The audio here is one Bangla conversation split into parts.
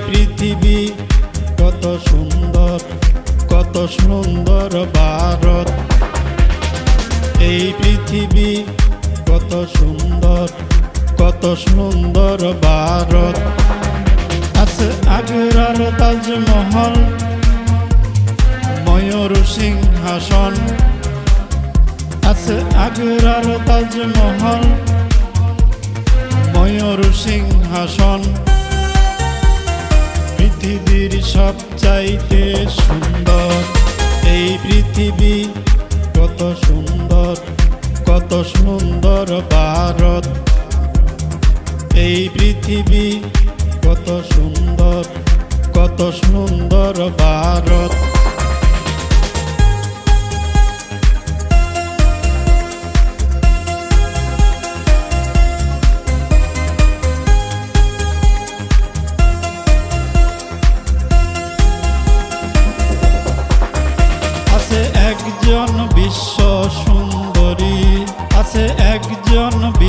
পৃথিবী, কত সুন্দর কত সুন্দর ভারত। এই পৃথিবী, কত সুন্দর কত সুন্দর ভারত। আছে আগ্রার তাজমহল, ময়ূর সিংহাসন। আছে আগ্রার তাজমহল, ময়ূর সিংহাসন। পৃথিবীর সব চাইতে সুন্দর। এই পৃথিবী কত সুন্দর কত সুন্দর ভারত। এই পৃথিবী কত সুন্দর কত সুন্দর ভারত।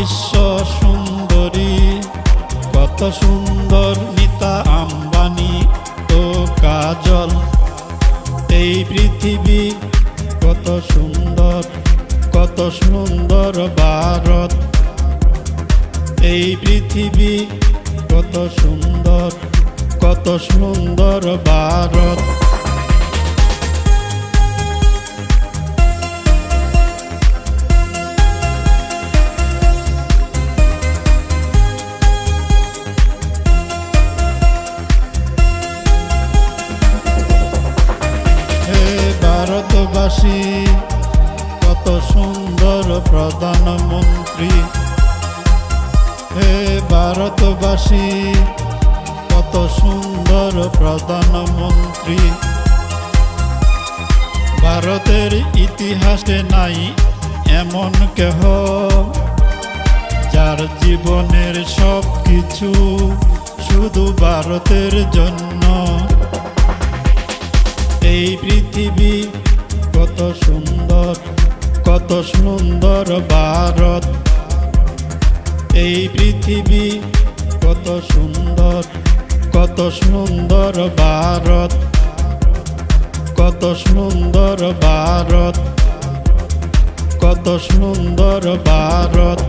বিশ্ব সুন্দরী, কত সুন্দর নিতা আম্বানি ও কাজল। এই পৃথিবী কত সুন্দর কত সুন্দর ভারত। এই পৃথিবী কত সুন্দর কত সুন্দর ভারত। ভারতবাসী, কত সুন্দর প্রধানমন্ত্রী। হে ভারতবাসী, কত সুন্দর প্রধানমন্ত্রী। ভারতের ইতিহাসে নাই এমন কেহ, যার জীবনের সব কিছু শুধু ভারতের জন্য। এই পৃথিবী কত সুন্দর কত সুন্দর ভারত। এই পৃথিবী কত সুন্দর কত সুন্দর ভারত। কত সুন্দর ভারত, কত সুন্দর ভারত।